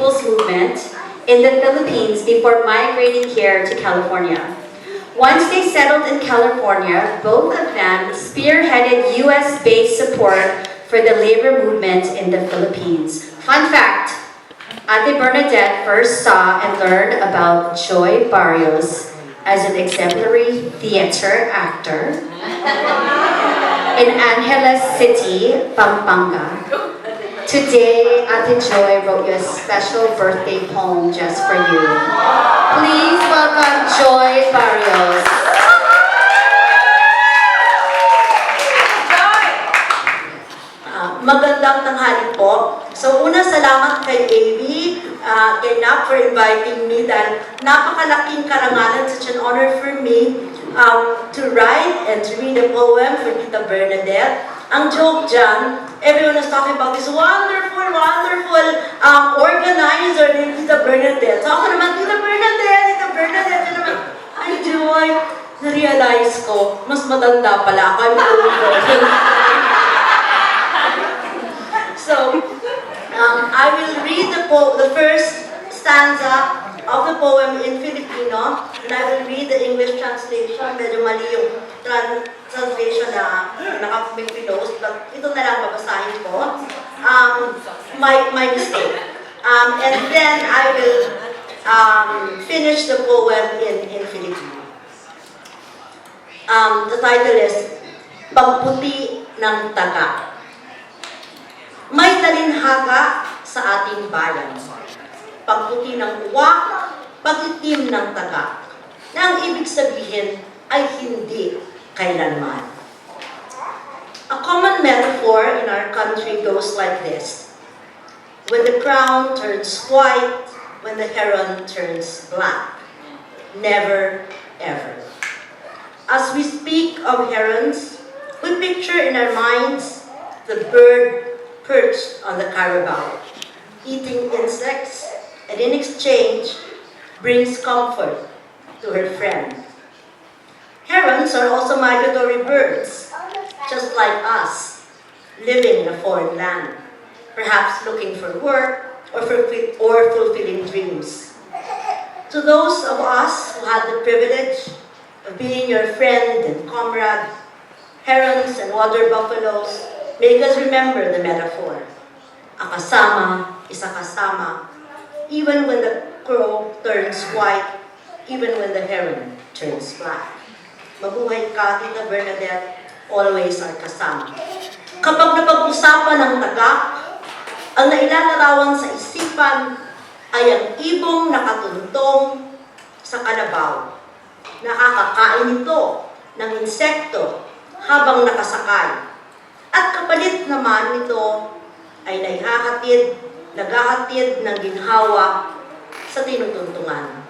People's Movement in the Philippines before migrating here to California. Once they settled in California, both of them spearheaded US-based support for the labor movement in the Philippines. Fun fact, Ate Bernadette first saw and learned about Joy Barrios as an exemplary theater actor in Angeles City, Pampanga. Today, Ate Joy wrote you a special birthday poem just for you. Please welcome Joy Barrios. Ah, magandang tanghali po. So una, salamat kay AV, ah, kay NAP for inviting me dahil napakalaking karangalan, such an honor for me um, to write and to read a poem for Tita Bernadette. Ang joke dyan, everyone is talking about this wonderful, wonderful um, organizer ni Tita Bernadette. So ako naman, Tita Bernadette, Tita Bernadette, yun naman, ay Joy, na-realize ko, mas matanda pala ako. So, um, I will read the, po- the first stanza of the poem in and I will read the English translation. Medyo mali yung tran- translation na nakapipinost, but ito na lang babasahin ko. Um, my, my mistake. Um, and then I will um, finish the poem in, in Filipino. Um, the title is Pagputi ng Taga. May talinhaga sa ating bayan. Pagputi ng uwak, pagitim ng taga. Na ang ibig sabihin ay hindi kailanman. A common metaphor in our country goes like this. When the crown turns white, when the heron turns black. Never, ever. As we speak of herons, we picture in our minds the bird perched on the carabao, eating insects, and in exchange brings comfort to her friend. Herons are also migratory birds, just like us, living in a foreign land, perhaps looking for work or, for, or fulfilling dreams. To those of us who had the privilege of being your friend and comrade, herons and water buffaloes make us remember the metaphor. A kasama is a kasama, even when the crow turns white, even when the heron turns black. Mabuhay ka, Tita Bernadette, always our kasama. Kapag napag-usapan ng tagak, ang nailalarawan sa isipan ay ang ibong nakatuntong sa kalabaw. Nakakakain ito ng insekto habang nakasakay. At kapalit naman nito ay naihahatid, naghahatid ng ginhawa sa tinutuntungan.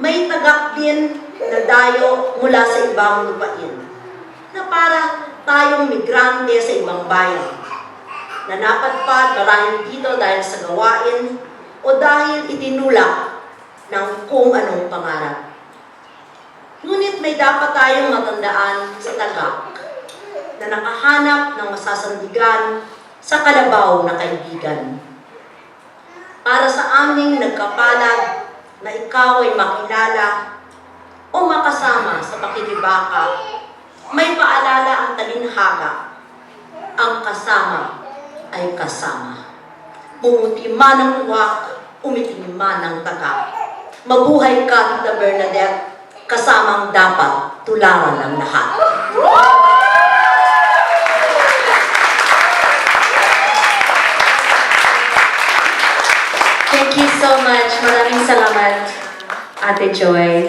May tagak din na dayo mula sa ibang lupain na para tayong migrante sa ibang bayan na napadpad marahil dito dahil sa gawain o dahil itinulak ng kung anong pangarap. Ngunit may dapat tayong matandaan sa tagak na nakahanap ng masasandigan sa kalabaw na kaibigan. Para sa aming nagkapalad na ikaw ay makilala o makasama sa pakikibaka, may paalala ang talinhaga. Ang kasama ay kasama. Pumuti man ang uwak, umitim man ang taga. Mabuhay ka, Tita Bernadette, kasamang dapat tularan ng lahat. Thank you so much. Maraming salamat, Ate Joy.